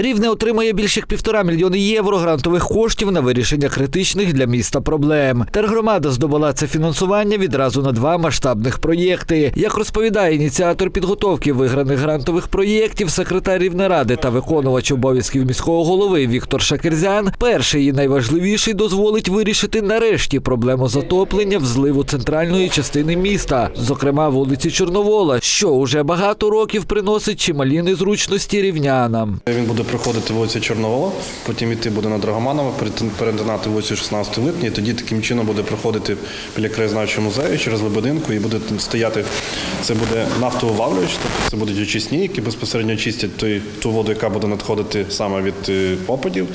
Рівне отримає більше як півтора мільйони євро грантових коштів на вирішення критичних для міста проблем. Тергромада здобула це фінансування відразу на два масштабних проєкти. Як розповідає ініціатор підготовки виграних грантових проєктів, секретар Рівнеради та виконувач обов'язків міського голови Віктор Шакерзян, перший і найважливіший дозволить вирішити нарешті проблему затоплення в зливу центральної частини міста, зокрема вулиці Чорновола, що уже багато років приносить чималі незручності рівнянам. Він буде проходити вулицю Чорновола, потім йти буде на Драгоманова, перетинати вулицю 16 липня, і тоді таким чином буде проходити біля краєзнавчого музею через Лебединку і буде стояти. Це буде нафтоувавлювач, тобто це будуть очисні, які безпосередньо чистять ту воду, яка буде надходити саме від е, опадів,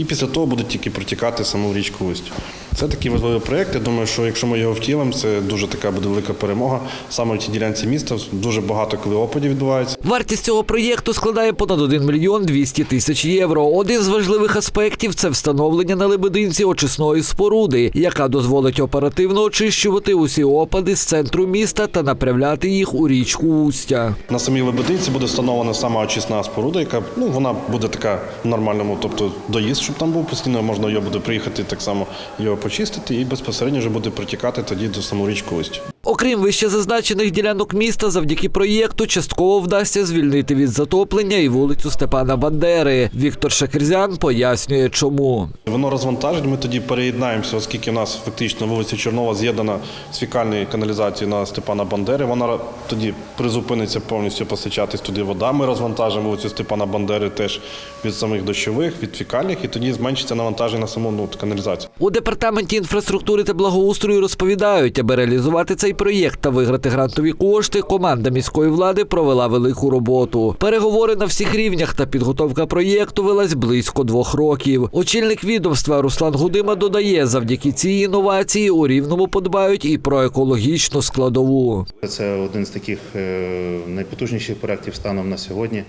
і після того будуть тільки протікати саму річку Устю. Це такий важливий проєкт. Я думаю, що якщо ми його втілимо, це дуже така буде велика перемога. Саме в цій ділянці міста дуже багато коли опадів відбувається. Вартість цього проєкту складає понад 1 мільйон 200 тисяч євро. Один з важливих аспектів це встановлення на Лебединці очисної споруди, яка дозволить оперативно очищувати усі опади з центру міста та направляти їх у річку Устя. На самій Лебединці буде встановлена сама очисна споруда, яка ну вона буде така в нормальному, тобто доїзд, щоб там був постійно, можна його буде приїхати так само його почистити, і безпосередньо вже буде протікати тоді до саму річку Устю. Окрім вище зазначених ділянок міста, завдяки проєкту частково вдасться звільнити від затоплення і вулицю Степана Бандери. Віктор Шакерзян пояснює, чому. Воно розвантажить. Ми тоді переєднаємося, оскільки у нас фактично вулиця Чорнова з'єднана з фікальною каналізацією на Степана Бандери. Вона тоді призупиниться повністю постачатись туди вода. Ми розвантажимо вулицю Степана Бандери теж від самих дощових, від фікальних, і тоді зменшиться навантаження на саму ну, каналізацію. У департаменті інфраструктури та благоустрою розповідають, аби реалізувати цей проєкт та виграти грантові кошти, команда міської влади провела велику роботу. Переговори на всіх рівнях та підготовка проєкту велась близько двох років. Очільник відомства Руслан Гудима додає, завдяки цій інновації у рівному подбають і про екологічну складову. Це один з таких е, найпотужніших проєктів станом на сьогодні.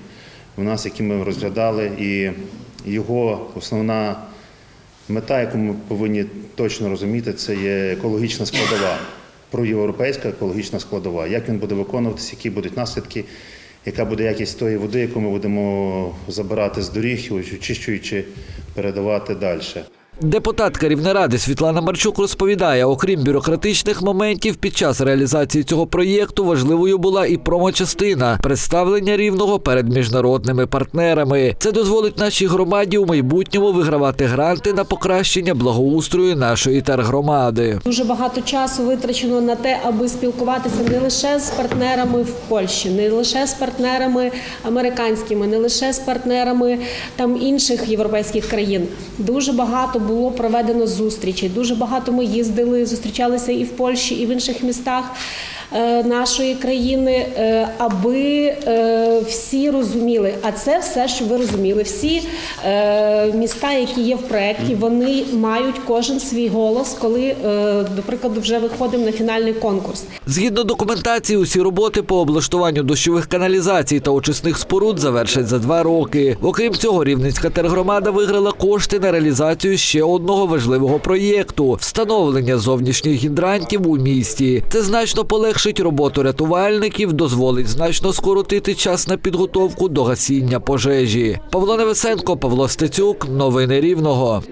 У нас, які ми розглядали, і його основна мета, яку ми повинні точно розуміти, це є екологічна складова, проєвропейська екологічна складова. Як він буде виконуватися, які будуть наслідки, яка буде якість тої води, яку ми будемо забирати з доріг, очищуючи, передавати далі. Депутатка Рівнеради Світлана Марчук розповідає, окрім бюрократичних моментів, під час реалізації цього проєкту важливою була і промочастина представлення рівного перед міжнародними партнерами. Це дозволить нашій громаді у майбутньому вигравати гранти на покращення благоустрою нашої тергромади. Дуже багато часу витрачено на те, аби спілкуватися не лише з партнерами в Польщі, не лише з партнерами американськими, не лише з партнерами там інших європейських країн. Дуже багато було проведено зустрічі. Дуже багато ми їздили, зустрічалися і в Польщі, і в інших містах. Е, Нашої країни, е, аби е, всі розуміли, а це все, щоб ви розуміли. Всі міста, які є в проєкті, вони мають кожен свій голос, коли, до прикладу, вже виходимо на фінальний конкурс. Згідно документації, усі роботи по облаштуванню дощових каналізацій та очисних споруд завершать за два роки. Окрім цього, Рівненська тергромада виграла кошти на реалізацію ще одного важливого проєкту встановлення зовнішніх гідрантів у місті. Це значно полегшить роботу рятувальників, дозволить значно скоротити час на підготовку до гасіння пожежі. Павло Невесенко, Павло Стецюк, новини Рівного.